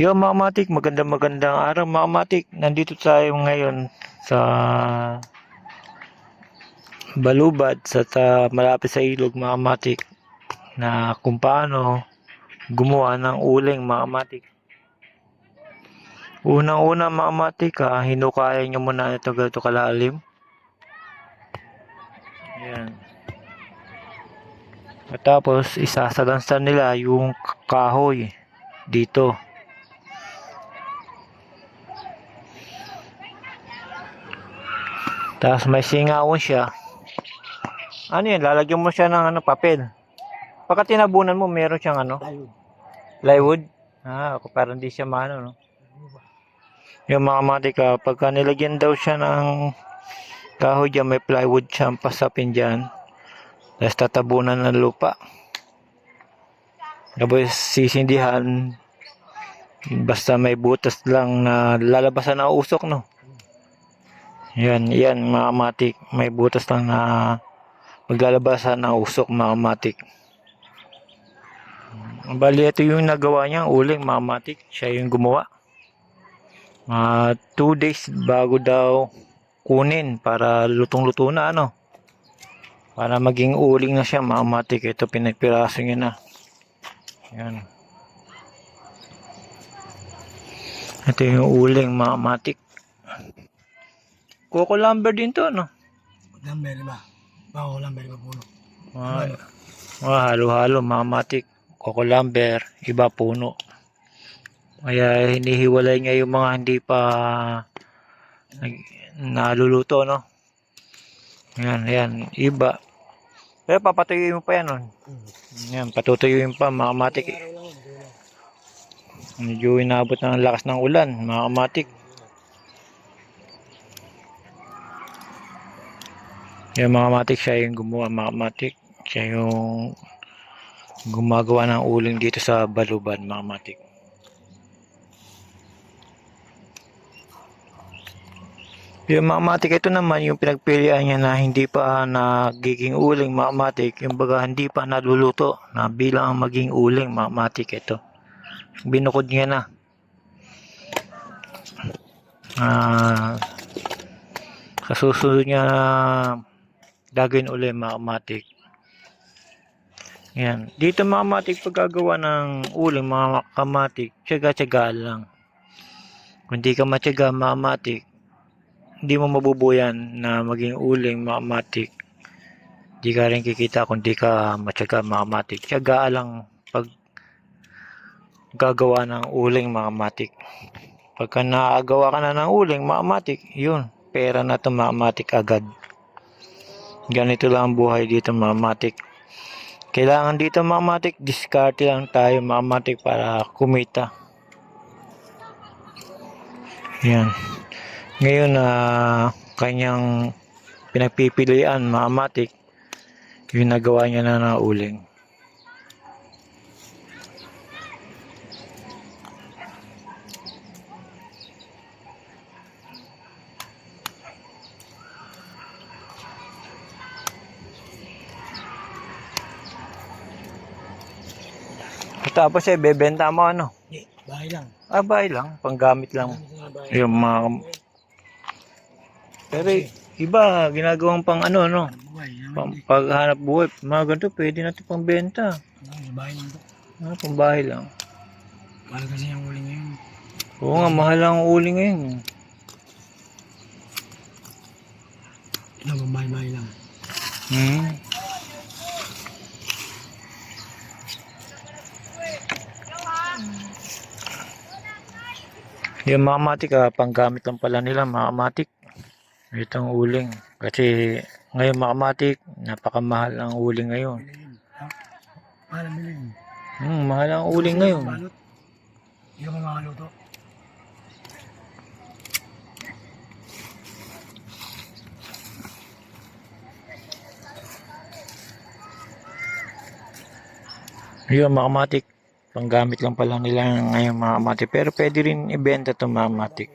Yo mga matik, magandang magandang araw mga matik. Nandito tayo ngayon sa Balubad sa ta, malapit sa ilog mga matik na kung paano gumawa ng uling mga matik. Unang-una mga matik ha, hinukaya nyo muna ito ganito kalalim. Ayan. At tapos isasalansan nila yung kahoy dito. Tapos may singawan siya. Ano yan? Lalagyan mo siya ng ano, papel. Pagka tinabunan mo, meron siyang ano? Ayun. Plywood. Ah, ako parang di siya maano, no? Yung mga matika, pagka nilagyan daw siya ng kahoy dyan, may plywood siyang pasapin dyan. Tapos tatabunan ng lupa. Tapos sisindihan. Basta may butas lang na lalabasan na usok, no? Yan, yan mga matik. May butas lang na maglalabasan na usok mga matik. Bali, ito yung nagawa niya, uling mga matik. Siya yung gumawa. Mga 2 days bago daw kunin para lutong-luto na ano. Para maging uling na siya mga matik. Ito pinagpiraso niya na. Yan. Ito yung uling mga matik. Coco lumber din to, no? Lumber ba? Bako lumber ba puno? Mga, mga halo-halo, mga matik. Coco lumber, iba puno. Kaya hinihiwalay niya yung mga hindi pa nag- naluluto, no? Yan, yan, iba. Pero papatuyuin mo pa yan, no? Yan, patutuyuin pa, mga matik. Medyo inabot ng lakas ng ulan, mga. Yung mga matik, siya yung gumawa, mga matik. Siya yung gumagawa ng uling dito sa Baluban, mga matik. Yung mga matik, ito naman yung pinagpilian niya na hindi pa nagiging uling, mga matik. Yung baga, hindi pa naluluto na bilang maging uling, mga matik. Ito. Binukod niya na. Ah, sa susunod niya gagawin uli mga matik. Yan. Dito mga matik paggagawa ng uling mga kamatik, tiyaga-tiyaga lang. Kung di ka matyaga mga hindi mo mabubuyan na maging uling mga. Di ka rin kikita kung di ka matyaga mga matik. Tiyaga lang pag gagawa ng uling mga. Pagka nakagawa ka na ng uling mga matik, yun, pera na to mga matik agad. Ganito lang ang buhay dito mga matik. Kailangan dito mga matik, diskarte lang tayo mga matik para kumita. Yan. Ngayon na kanyang pinagpipilian mga matik, yung nagawa niya na ng Tapos eh, bebenta mo ano? Hindi, bahay lang. Ah, bahay lang. Panggamit lang. Bahay? Yung mga... Pero iba, ginagawang pang ano, no? Pang, paghanap buhay. Mga ganito, pwede natin pang benta. Ano, bahay lang. Ah, pang bahay lang. Mahal kasi yung uling ngayon. Oo nga, mahal ang uli ngayon. Ito, pang bahay-bahay lang. Hmm. Yung mga matik, ah, panggamit lang pala nila, mga matik. Itong uling. Kasi ngayon mga matik, napakamahal ang uling ngayon. Bilhin. Ha? Mahal ang bilhin. Hmm, mahal ang uling ngayon. Ka pa makaluto. Yung mga matik, panggamit lang pala nila ngayon mga matik. Pero pwede rin ibenta itong mga matik.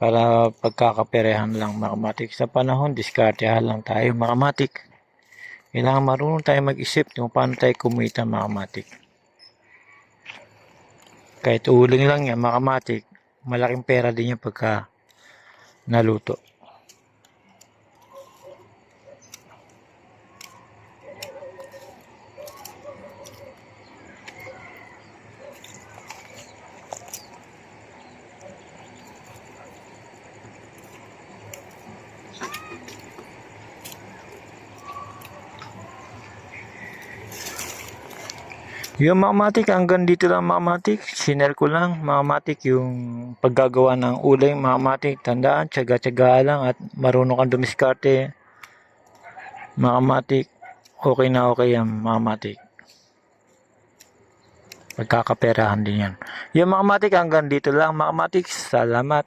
Para pagkakaperehan lang mga matik. Sa panahon, diskartehan lang tayo mga matik. Kailangan marunong tayo mag-isip kung paano tayo kumita mga matik. Kahit uling lang yan, makamatik, malaking pera din yan pagka naluto. Yung mga matik, hanggang dito lang mga matik. Sinare ko lang mga matik yung paggagawa ng uling mga matik. Tandaan, tsaga-tsaga lang at marunong kang dumiskarte. Mga matik, okay na okay yan mga matik. Pagkakaperahan din yan. Yung mga matik, hanggang dito lang mga matik. Salamat.